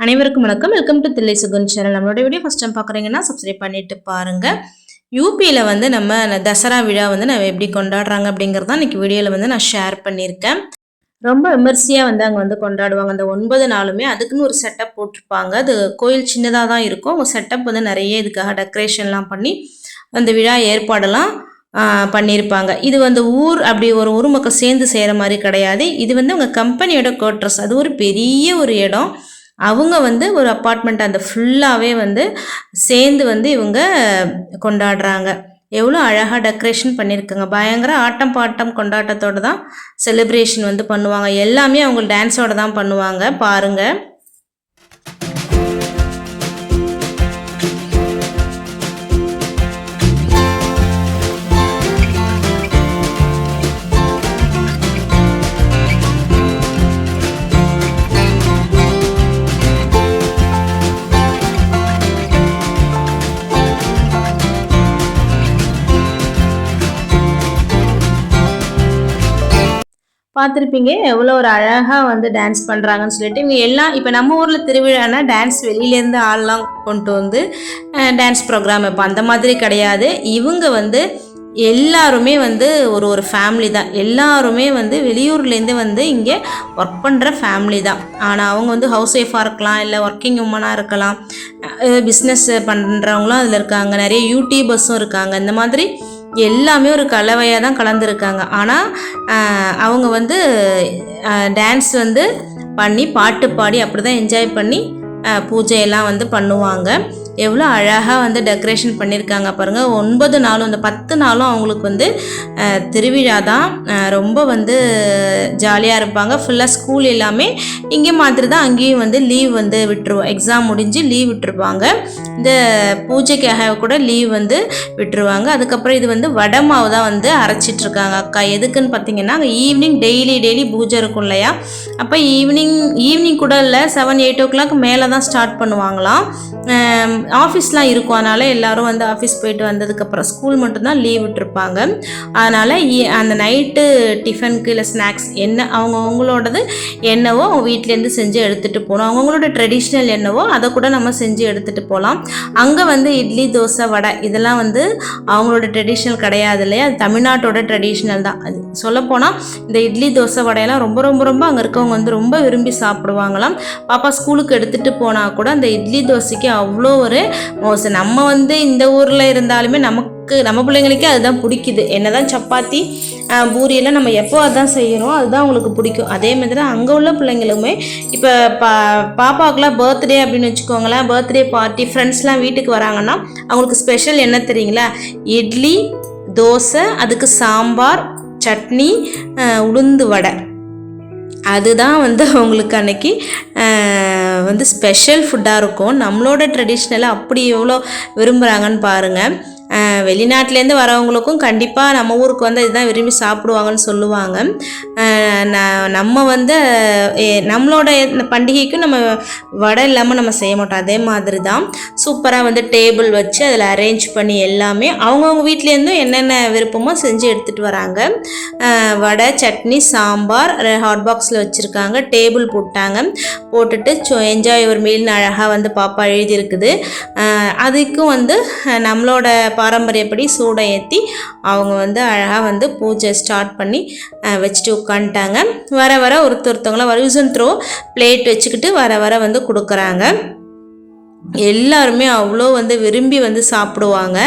அனைவருக்கும் வணக்கம். Welcome to Thillai Sugun channel நம்மளோட வீடியோ ஃபஸ்ட் டைம் பார்க்குறீங்கன்னா சப்ஸ்கிரைப் பண்ணிட்டு பாருங்கள் யூபியில் வந்து நம்ம தசரா விழா வந்து நம்ம எப்படி கொண்டாடுறாங்க அப்படிங்கிறது தான் இன்றைக்கி வீடியோவில் வந்து நான் ஷேர் பண்ணியிருக்கேன். ரொம்ப விமர்சையாக வந்து அங்கே வந்து கொண்டாடுவாங்க. அந்த ஒன்பது நாளுமே அதுக்குன்னு ஒரு செட்டப் போட்டிருப்பாங்க. அது கோயில் சின்னதாக தான் இருக்கும். அவங்க செட்டப் வந்து நிறைய இதுக்காக டெக்கரேஷன்லாம் பண்ணி அந்த விழா ஏற்பாடெல்லாம் பண்ணியிருப்பாங்க. இது வந்து ஊர் அப்படி ஒரு ஊர் மக்கள் சேர்ந்து செய்கிற மாதிரி கிடையாது. இது வந்து அவங்க கம்பெனியோட கோட்ரஸ் அது ஒரு பெரிய ஒரு இடம். அவங்க வந்து ஒரு அப்பார்ட்மெண்ட் அந்த ஃபுல்லாகவே வந்து சேர்ந்து வந்து இவங்க கொண்டாடுறாங்க. எவ்வளோ அழகாக டெக்கரேஷன் பண்ணியிருக்காங்க. பயங்கர ஆட்டம் பாட்டம் கொண்டாட்டத்தோடு தான் செலிப்ரேஷன் வந்து பண்ணுவாங்க. எல்லாமே அவங்க டான்ஸோட தான் பண்ணுவாங்க. பாருங்கள் பார்த்துருப்பீங்க. எவ்வளோ ஒரு அழகாக வந்து டான்ஸ் பண்ணுறாங்கன்னு சொல்லிட்டு இவங்க எல்லாம் இப்போ நம்ம ஊரில் திருவிழானா டான்ஸ் வெளியிலேருந்து ஆள்லாம் கொண்டு வந்து டான்ஸ் ப்ரோக்ராம் இப்போ அந்த மாதிரி கிடையாது. இவங்க வந்து எல்லாருமே வந்து ஒரு ஒரு ஃபேமிலி தான். எல்லாருமே வந்து வெளியூர்லேருந்து வந்து இங்கே ஒர்க் பண்ணுற ஃபேமிலி தான். ஆனால் அவங்க வந்து ஹவுஸ் ஒய்ஃபாக இருக்கலாம் இல்லை ஒர்க்கிங் உமனாக இருக்கலாம். பிஸ்னஸ் பண்ணுறவங்களும் அதில் இருக்காங்க. நிறைய யூடியூபர்ஸும் இருக்காங்க. இந்த மாதிரி எல்லாமே ஒரு கலவையாக தான் கலந்துருக்காங்க. ஆனால் அவங்க வந்து டான்ஸ் வந்து பண்ணி பாட்டு பாடி அப்படி தான் என்ஜாய் பண்ணி பூஜையெல்லாம் வந்து பண்ணுவாங்க. எவ்வளோ அழகாக வந்து டெக்கரேஷன் பண்ணியிருக்காங்க பாருங்கள் ஒன்பது நாளும் அந்த பத்து நாளும் அவங்களுக்கு வந்து திருவிழா தான் ரொம்ப வந்து ஜாலியாக இருப்பாங்க. ஃபுல்லாக ஸ்கூல் எல்லாமே இங்கே மாதிரி தான் அங்கேயும் வந்து லீவ் வந்து விட்டுருவோம் எக்ஸாம் முடிஞ்சு லீவ் விட்டுருப்பாங்க இந்த பூஜைக்காக கூட லீவ் வந்து விட்டுருவாங்க. அதுக்கப்புறம் இது வந்து வடை மாவு தான் வந்து அரைச்சிட்ருக்காங்க அக்கா. எதுக்குன்னு பார்த்தீங்கன்னா அங்கே ஈவினிங் டெய்லி டெய்லி பூஜை இருக்கும் இல்லையா? அப்போ ஈவினிங் ஈவினிங் கூட இல்லை செவன் எயிட் ஓ கிளாக் மேலே தான் ஸ்டார்ட் பண்ணுவாங்களாம் ஆஃபீஸ்லாம் இருக்கும். அதனால் எல்லாரும் வந்து ஆஃபீஸ் போயிட்டு வந்ததுக்கப்புறம் ஸ்கூல் மட்டும்தான் லீவ் விட்டுருப்பாங்க. அதனால் அந்த நைட்டு டிஃபனுக்கு இல்லை ஸ்நாக்ஸ் என்ன அவங்க அவங்களோடது என்னவோ அவங்க வீட்டிலேருந்து செஞ்சு எடுத்துகிட்டு போகணும். அவங்கவுங்களோட ட்ரெடிஷ்னல் என்னவோ அதை கூட நம்ம செஞ்சு எடுத்துகிட்டு போகலாம். அங்கே வந்து இட்லி தோசை வடை இதெல்லாம் வந்து அவங்களோட ட்ரெடிஷ்னல் கிடையாது இல்லையா? அது தமிழ்நாட்டோட ட்ரெடிஷ்னல் தான். அது சொல்லப்போனால் இந்த இட்லி தோசை வடையெல்லாம் ரொம்ப ரொம்ப ரொம்ப அங்கே இருக்கவங்க வந்து ரொம்ப விரும்பி சாப்பிடுவாங்களாம். பாப்பா ஸ்கூலுக்கு எடுத்துகிட்டு போனால் கூட அந்த இட்லி தோசைக்கு அவ்வளோ ஒரு மோசம் நம்ம வந்து இந்த ஊரில் இருந்தாலுமே நமக்கு நம்ம பிள்ளைங்களுக்கே அதுதான் பிடிக்குது. என்ன தான் சப்பாத்தி பூரியெல்லாம் நம்ம எப்போ அதான் செய்கிறோம் அதுதான் அவங்களுக்கு பிடிக்கும். அதே மாதிரி தான் அங்கே உள்ள பிள்ளைங்களுமே இப்போ பா பாப்பாவுக்குலாம் பர்த்டே அப்படின்னு வச்சுக்கோங்களேன் பர்த்டே பார்ட்டி ஃப்ரெண்ட்ஸ்லாம் வீட்டுக்கு வராங்கன்னா அவங்களுக்கு ஸ்பெஷல் என்ன தெரியுங்களா? இட்லி தோசை அதுக்கு சாம்பார் சட்னி உளுந்து வடை. அதுதான் வந்து அவங்களுக்கு அன்னைக்கு வந்து ஸ்பெஷல் ஃபுட்டாக இருக்கும். நம்மளோட ட்ரெடிஷ்னலாக அப்படி எவ்வளோ விரும்புகிறாங்கன்னு பாருங்கள் வெளிநாட்டிலேருந்து வரவங்களுக்கும் கண்டிப்பாக நம்ம ஊருக்கு வந்து இதுதான் விரும்பி சாப்பிடுவாங்கன்னு சொல்லுவாங்க. நம்ம வந்து நம்மளோட இந்த பண்டிகைக்கும் நம்ம வடை இல்லாமல் நம்ம செய்ய மாட்டோம். அதே மாதிரி தான் சூப்பராக வந்து டேபிள் வச்சு அதில் அரேஞ்ச் பண்ணி எல்லாமே அவங்கவுங்க வீட்லேருந்தும் என்னென்ன விருப்பமோ செஞ்சு எடுத்துகிட்டு வராங்க. வடை சட்னி சாம்பார் ஹாட் பாக்ஸில் வச்சுருக்காங்க. டேபிள் போட்டாங்க. போட்டுட்டு என்ஜாய் ஒரு மீல்னு அழகாக வந்து பாப்பா எழுதியிருக்குது. அதுக்கும் வந்து நம்மளோட பாரம்பரியப்படி சூடை ஏற்றி அவங்க வந்து அழகாக வந்து பூஜை ஸ்டார்ட் பண்ணி வச்சுட்டு உட்காந்துட்டாங்க வர வர ஒருத்தர் ஒருத்தவங்களாம் வர யூஸ் அண்ட் த்ரோ பிளேட் வச்சுக்கிட்டு வர வர வந்து கொடுக்குறாங்க. எல்லாருமே அவ்வளோ வந்து விரும்பி வந்து சாப்பிடுவாங்க.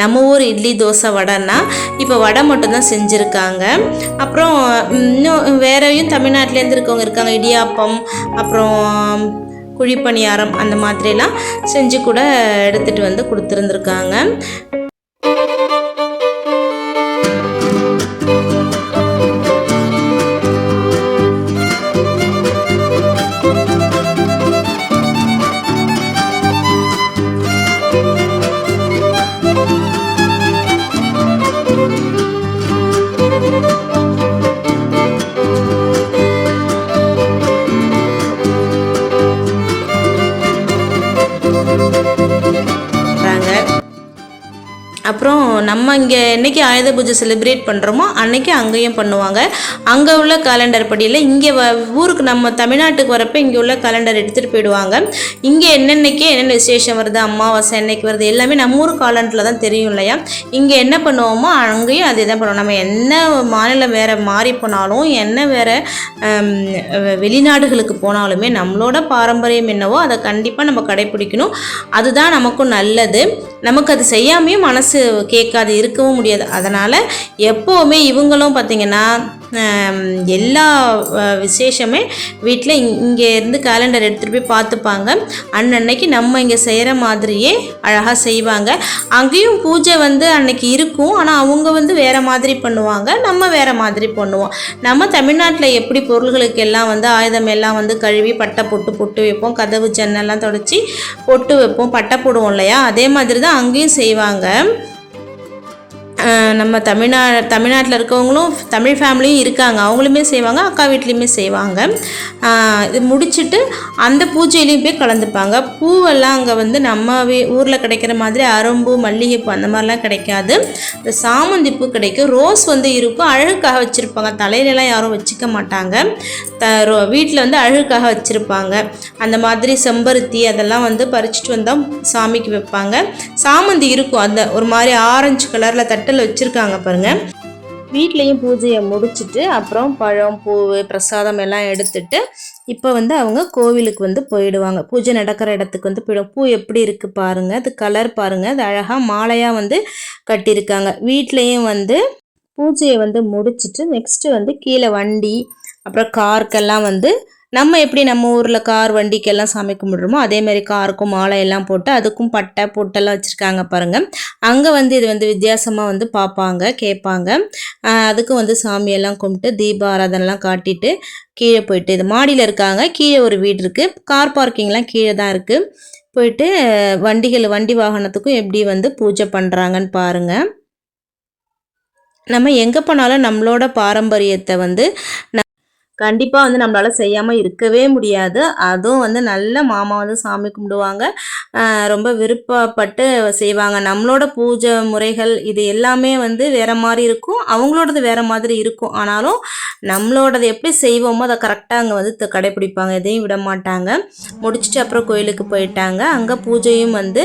நம்ம ஊர் இட்லி தோசை வடைன்னா இப்போ வடை மட்டும்தான் செஞ்சுருக்காங்க. அப்புறம் இன்னும் வேறையும் தமிழ்நாட்டிலேருந்து இருக்கவங்க இருக்காங்க. இடியாப்பம் அப்புறம் குழிப்பணியாரம் அந்த மாதிரிலாம் செஞ்சு கூட எடுத்துகிட்டு வந்து கொடுத்துருந்துருக்காங்க. நம்ம இங்கே என்னைக்கு ஆயுத பூஜை செலிப்ரேட் பண்ணுறோமோ அன்னைக்கு அங்கேயும் பண்ணுவாங்க. அங்கே உள்ள கேலண்டர் படியில் இங்கே வ ஊருக்கு நம்ம தமிழ்நாட்டுக்கு வரப்போ இங்கே உள்ள கேலண்டர் எடுத்துகிட்டு போயிடுவாங்க. இங்கே என்னென்னைக்கு என்னென்ன விசேஷம் வருது அமாவாசை என்னைக்கு வருது எல்லாமே நம்ம ஊர் காலண்டரில் தான் தெரியும் இல்லையா? இங்கே என்ன பண்ணுவோமோ அங்கேயும் அதே தான் பண்ணுவோம். நம்ம என்ன மாநிலம் வேறு மாறி போனாலும் என்ன வேறு வெளிநாடுகளுக்கு போனாலுமே நம்மளோட பாரம்பரியம் என்னவோ அதை கண்டிப்பாக நம்ம கடைப்பிடிக்கணும் அதுதான் நமக்கும் நல்லது. நமக்கு அது செய்யாமையும் மனசு கேட்காது. இருக்கவும் முடியாது. அதனால் எப்போவுமே இவங்களும் பார்த்திங்கன்னா எல்லா விசேஷமே வீட்டில் இங்கே இருந்து கேலண்டர் எடுத்துகிட்டு போய் பார்த்துப்பாங்க அன்னன்னைக்கு நம்ம இங்கே செய்கிற மாதிரியே அழகாக செய்வாங்க. அங்கேயும் பூஜை வந்து அன்னைக்கு இருக்கும். ஆனால் அவங்க வந்து வேறு மாதிரி பண்ணுவாங்க. நம்ம வேறு மாதிரி பண்ணுவோம். நம்ம தமிழ்நாட்டில் எப்படி பொருள்களுக்கு எல்லாம் வந்து ஆயுதம் எல்லாம் வந்து கழுவி பட்டை போட்டு பொட்டு வைப்போம். கதவு ஜன்னெல்லாம் தொடச்சி பொட்டு வைப்போம். பட்டை போடுவோம் இல்லையா? அதே மாதிரி தான் அங்கேயும் செய்வாங்க. நம்ம தமிழ்நா தமிழ்நாட்டில் இருக்கவங்களும் தமிழ் ஃபேமிலியும் இருக்காங்க. அவங்களுமே செய்வாங்க அக்கா வீட்லேயுமே செய்வாங்க. இது முடிச்சுட்டு அந்த பூஜையிலையும் போய் கலந்துப்பாங்க. பூவெல்லாம் அங்கே வந்து நம்ம ஊரில் கிடைக்கிற மாதிரி அரும்பு மல்லிகைப்பூ அந்த மாதிரிலாம் கிடைக்காது. இந்த சாமந்தி பூ கிடைக்கும். ரோஸ் வந்து இருக்கும் அழகுக்காக வச்சுருப்பாங்க. தலையிலலாம் யாரும் வச்சுக்க மாட்டாங்க. த ரோ வீட்டில் வந்து அழகுக்காக வச்சுருப்பாங்க. அந்த மாதிரி செம்பருத்தி அதெல்லாம் வந்து பறிச்சுட்டு வந்தால் சாமிக்கு வைப்பாங்க. சாமந்தி இருக்கும். அந்த ஒரு மாதிரி ஆரஞ்சு கலரில் தட்டில் வச்சுருக்காங்க பாருங்கள் வீட்லேயும் பூஜையை முடிச்சுட்டு அப்புறம் பழம் பூ பிரசாதம் எல்லாம் எடுத்துட்டு இப்போ வந்து அவங்க கோவிலுக்கு வந்து போயிடுவாங்க. பூஜை நடக்கிற இடத்துக்கு வந்து போயிடும். பூ எப்படி இருக்குது பாருங்கள் அது கலர் பாருங்கள் அது அழகாக மாலையாக வந்து கட்டியிருக்காங்க. வீட்லேயும் வந்து பூஜையை வந்து முடிச்சுட்டு நெக்ஸ்ட்டு வந்து கீழே வண்டி அப்புறம் காருக்கெல்லாம் வந்து நம்ம எப்படி நம்ம ஊரில் கார் வண்டிக்கெல்லாம் சாமி கும்பிடுறோமோ அதே மாதிரி காருக்கும் மாலை எல்லாம் போட்டு அதுக்கும் பட்டை பொட்டெல்லாம் வச்சுருக்காங்க பாருங்கள் அங்கே வந்து இது வந்து வித்தியாசமாக வந்து பார்ப்பாங்க கேட்பாங்க. அதுக்கும் வந்து சாமியெல்லாம் கும்பிட்டு தீப ஆராதனைலாம் காட்டிட்டு கீழே போயிட்டு இது மாடியில் இருக்காங்க. கீழே ஒரு வீடு இருக்குது கார் பார்க்கிங்லாம் கீழே தான் இருக்குது போயிட்டு வண்டிகள் வண்டி வாகனத்துக்கும் எப்படி வந்து பூஜை பண்ணுறாங்கன்னு பாருங்கள் நம்ம எங்கே போனாலும் நம்மளோட பாரம்பரியத்தை வந்து கண்டிப்பாக வந்து நம்மளால் செய்யாமல் இருக்கவே முடியாது. அதுவும் வந்து நல்ல மாமா வந்து சாமி கும்பிடுவாங்க. ரொம்ப விருப்பப்பட்டு செய்வாங்க. நம்மளோட பூஜை முறைகள் இது எல்லாமே வந்து வேற மாதிரி இருக்கும். அவங்களோடது வேற மாதிரி இருக்கும். ஆனாலும் நம்மளோடது எப்படி செய்வோமோ அதை கரெக்டாக அங்கே வந்து கடைபிடிப்பாங்க கடைப்பிடிப்பாங்க. எதையும் விட மாட்டாங்க. முடிச்சுட்டு அப்புறம் கோயிலுக்கு போயிட்டாங்க. அங்கே பூஜையும் வந்து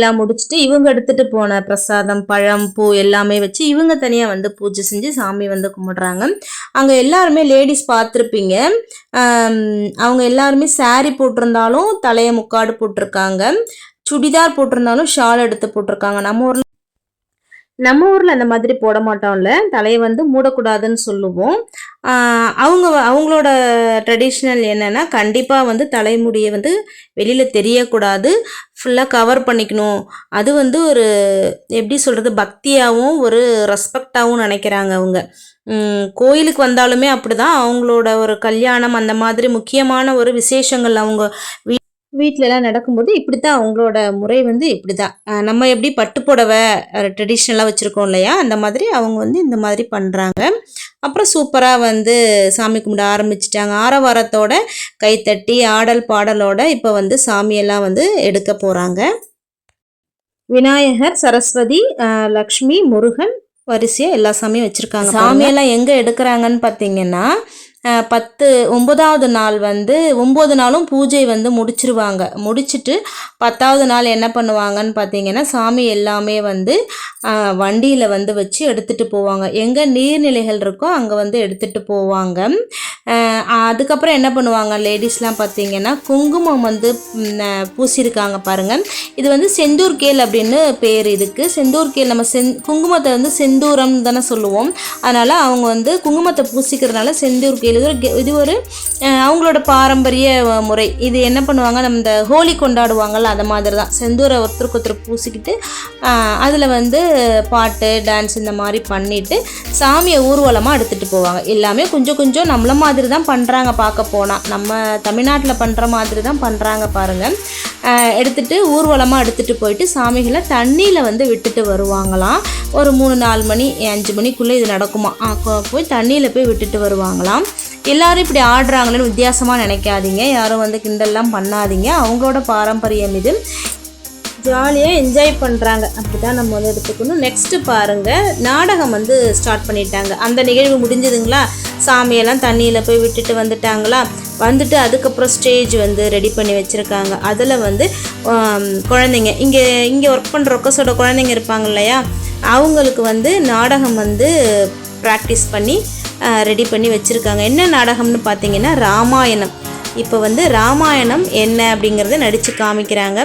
பூஜையெல்லாம் முடிச்சுட்டு இவங்க எடுத்துகிட்டு போன பிரசாதம் பழம் பூ எல்லாமே வச்சு இவங்க தனியாக வந்து பூஜை செஞ்சு சாமி வந்து கும்பிடுறாங்க. அங்கே எல்லாருமே லேடிஸ் பார்த்துருப்பீங்க. அவங்க எல்லாருமே சாரி போட்டிருந்தாலும் தலையை முக்காடு போட்டிருக்காங்க. சுடிதார் போட்டிருந்தாலும் ஷால் எடுத்து போட்டிருக்காங்க. நம்ம ஊரில் நம்ம ஊரில் அந்த மாதிரி போட மாட்டோம்ல. தலையை வந்து மூடக்கூடாதுன்னு சொல்லுவோம். அவங்க அவங்களோட ட்ரெடிஷ்னல் என்னன்னா கண்டிப்பாக வந்து தலைமுடியை வந்து வெளியில் தெரியக்கூடாது. ஃபுல்லாக கவர் பண்ணிக்கணும். அது வந்து ஒரு எப்படி சொல்கிறது பக்தியாகவும் ஒரு ரெஸ்பெக்டாகவும் நினைக்கிறாங்க அவங்க. கோயிலுக்கு வந்தாலுமே அப்படிதான். அவங்களோட ஒரு கல்யாணம் அந்த மாதிரி முக்கியமான ஒரு விசேஷங்கள் அவங்க வீ வீட்டிலலாம் நடக்கும்போது இப்படி தான் அவங்களோட முறை வந்து இப்படி தான் நம்ம எப்படி பட்டு புடவை ட்ரெடிஷ்னலாக வச்சுருக்கோம் இல்லையா? அந்த மாதிரி அவங்க வந்து இந்த மாதிரி பண்ணுறாங்க அப்புறம் சூப்பராக வந்து சாமி கும்பிட ஆரம்பிச்சிட்டாங்க. ஆரவாரத்தோட கைத்தட்டி ஆடல் பாடலோட இப்போ வந்து சாமியெல்லாம் வந்து எடுக்க போகிறாங்க விநாயகர் சரஸ்வதி லக்ஷ்மி முருகன் வரிசையாக எல்லா சாமியும் வச்சுருக்காங்க சாமியெல்லாம் எங்கே எடுக்கிறாங்கன்னு பார்த்தீங்கன்னா பத்து ஒம்பதாவது நாள் வந்து ஒம்பது நாளும் பூஜை வந்து முடிச்சிருவாங்க. முடிச்சிட்டு பத்தாவது நாள் என்ன பண்ணுவாங்கன்னு பார்த்தீங்கன்னா சாமி எல்லாமே வந்து வண்டியில் வந்து வச்சு எடுத்துகிட்டு போவாங்க. எங்கே நீர்நிலைகள் இருக்கோ அங்கே வந்து எடுத்துகிட்டு போவாங்க. அதுக்கப்புறம் என்ன பண்ணுவாங்க லேடிஸ்லாம் பார்த்தீங்கன்னா குங்குமம் வந்து பூசியிருக்காங்க பாருங்கள் இது வந்து செந்தூர் கேல் அப்படின்னு பேர் இதுக்கு. செந்தூர் கேல் நம்ம செந் குங்குமத்தை வந்து செந்தூரம் தானே சொல்லுவோம். அதனால் அவங்க வந்து குங்குமத்தை பூசிக்கிறதுனால செந்தூர் கேல் இது ஒரு இது ஒரு அவங்களோட பாரம்பரிய முறை. இது என்ன பண்ணுவாங்க நம்ம இந்த ஹோலி கொண்டாடுவாங்கள்ல அதை மாதிரி தான் செந்தூரை ஒருத்தருக்கு ஒருத்தர் பூசிக்கிட்டு அதில் வந்து பாட்டு டான்ஸ் இந்த மாதிரி பண்ணிவிட்டு சாமியை ஊர்வலமாக எடுத்துகிட்டு போவாங்க. எல்லாமே கொஞ்சம் கொஞ்சம் நம்மள மாதிரி தான் பண்ணுறாங்க பார்க்க போனால் நம்ம தமிழ்நாட்டில் பண்ணுற மாதிரி தான் பண்ணுறாங்க பாருங்கள் எடுத்துகிட்டு ஊர்வலமாக எடுத்துகிட்டு போயிட்டு சாமிகளை தண்ணியில் வந்து விட்டுட்டு வருவாங்களாம். ஒரு மூணு நாலு மணி அஞ்சு மணிக்குள்ளே இது நடக்குமா? போய் தண்ணியில் போய் விட்டுட்டு வருவாங்களாம். எல்லாரும் இப்படி ஆடுறாங்களேன்னு வித்தியாசமாக நினைக்காதீங்க. யாரும் வந்து கிண்டல்லாம் பண்ணாதீங்க. அவங்களோட பாரம்பரியம் இது. ஜாலியாக என்ஜாய் பண்ணுறாங்க அப்படி தான் நம்ம வந்து எடுத்துக்கணும். நெக்ஸ்ட்டு பாருங்கள் நாடகம் வந்து ஸ்டார்ட் பண்ணிட்டாங்க. அந்த நிகழ்வு முடிஞ்சதுங்களா? சாமியெல்லாம் தண்ணியில் போய் விட்டுட்டு வந்துட்டாங்களா? வந்துட்டு அதுக்கப்புறம் ஸ்டேஜ் வந்து ரெடி பண்ணி வச்சுருக்காங்க. அதில் வந்து குழந்தைங்க. இங்கே இங்கே ஒர்க் பண்ணுற ரொக்கஸோட குழந்தைங்க இருப்பாங்க இல்லையா? அவங்களுக்கு வந்து நாடகம் வந்து ப்ராக்டிஸ் பண்ணி ரெடி பண்ணி வச்சுருக்காங்க. என்ன நாடகம்னு பார்த்தீங்கன்னா ராமாயணம். இப்போ வந்து ராமாயணம் என்ன அப்படிங்கிறத நடித்து காமிக்கிறாங்க.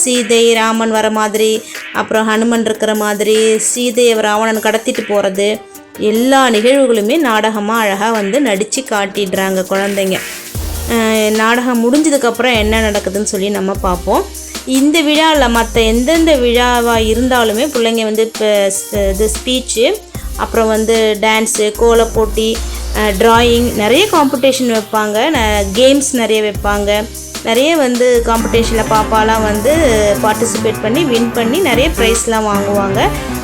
சீதை ராமன் வர மாதிரி அப்புறம் ஹனுமன் இருக்கிற மாதிரி சீதையை ராவணன் கடத்திட்டு போகிறது எல்லா நிகழ்வுகளுமே நாடகமாக அழகாக வந்து நடித்து காட்டிடுறாங்க குழந்தைங்க. நாடகம் முடிஞ்சதுக்கப்புறம் என்ன நடக்குதுன்னு சொல்லி நம்ம பார்ப்போம் இந்த விழாவில் மற்ற எந்தெந்த விழாவாக இருந்தாலுமே பிள்ளைங்க வந்து இப்போ இது ஸ்பீச்சு அப்புறம் வந்து டான்ஸு கோலப்போட்டி ட்ராயிங் நிறைய காம்படிஷன் வைப்பாங்க. கேம்ஸ் நிறைய வைப்பாங்க. நிறைய வந்து காம்படிஷனில் பாப்பாலாம் வந்து பார்ட்டிசிபேட் பண்ணி வின் பண்ணி நிறைய ப்ரைஸ்லாம் வாங்குவாங்க.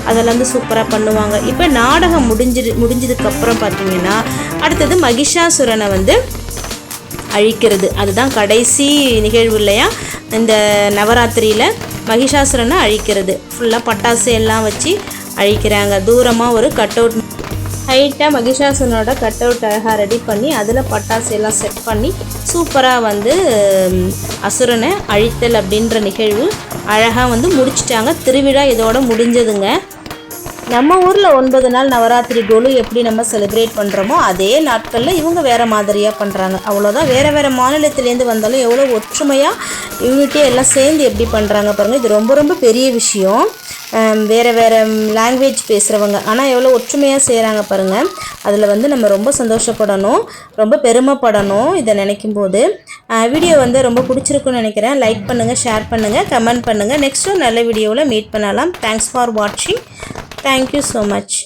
அதெல்லாம் வந்து சூப்பராக பண்ணுவாங்க. இப்போ நாடகம் முடிஞ்சிரு முடிஞ்சதுக்கப்புறம் பார்த்தீங்கன்னா அடுத்தது மகிஷாசுரனை வந்து அழிக்கிறது. அதுதான் கடைசி நிகழ்வு இல்லையா? இந்த நவராத்திரியில் மகிஷாசுரனை அழிக்கிறது. ஃபுல்லாக பட்டாசு எல்லாம் வச்சு அழிக்கிறாங்க. தூரமாக ஒரு கட் அவுட் ஹைட்டாக மகிஷாசனோட கட் அவுட் அழகாக ரெடி பண்ணி அதில் பட்டாசு எல்லாம் செட் பண்ணி சூப்பராக வந்து அசுரனை அழித்தல் அப்படின்ற நிகழ்வு அழகாக வந்து முடிச்சிட்டாங்க. திருவிழா இதோட முடிஞ்சதுங்க. நம்ம ஊரில் ஒன்பது நாள் நவராத்திரி கோலு எப்படி நம்ம செலிப்ரேட் பண்ணுறோமோ அதே நாட்களில் இவங்க வேறு மாதிரியாக பண்ணுறாங்க அவ்வளோதான் வேறு வேறு மாநிலத்திலேருந்து வந்தாலும் எவ்வளோ ஒற்றுமையாக யூனிட்டியாக எல்லாம் சேர்ந்து எப்படி பண்ணுறாங்க பாருங்கள் இது ரொம்ப ரொம்ப பெரிய விஷயம். வேறு வேறு லாங்குவேஜ் பேசுகிறவங்க ஆனால் எவ்வளோ ஒற்றுமையாக செய்கிறாங்க பாருங்கள் அதில் வந்து நம்ம ரொம்ப சந்தோஷப்படணும் ரொம்ப பெருமைப்படணும் இதை நினைக்கும் போது வீடியோ வந்து ரொம்ப பிடிச்சிருக்குன்னு நினைக்கிறேன். லைக் பண்ணுங்கள் ஷேர் பண்ணுங்கள் கமெண்ட் பண்ணுங்கள் நெக்ஸ்ட்டும் நல்ல வீடியோவில் மீட் பண்ணலாம். தேங்க்ஸ் ஃபார் வாட்சிங் தேங்க்யூ ஸோ மச்.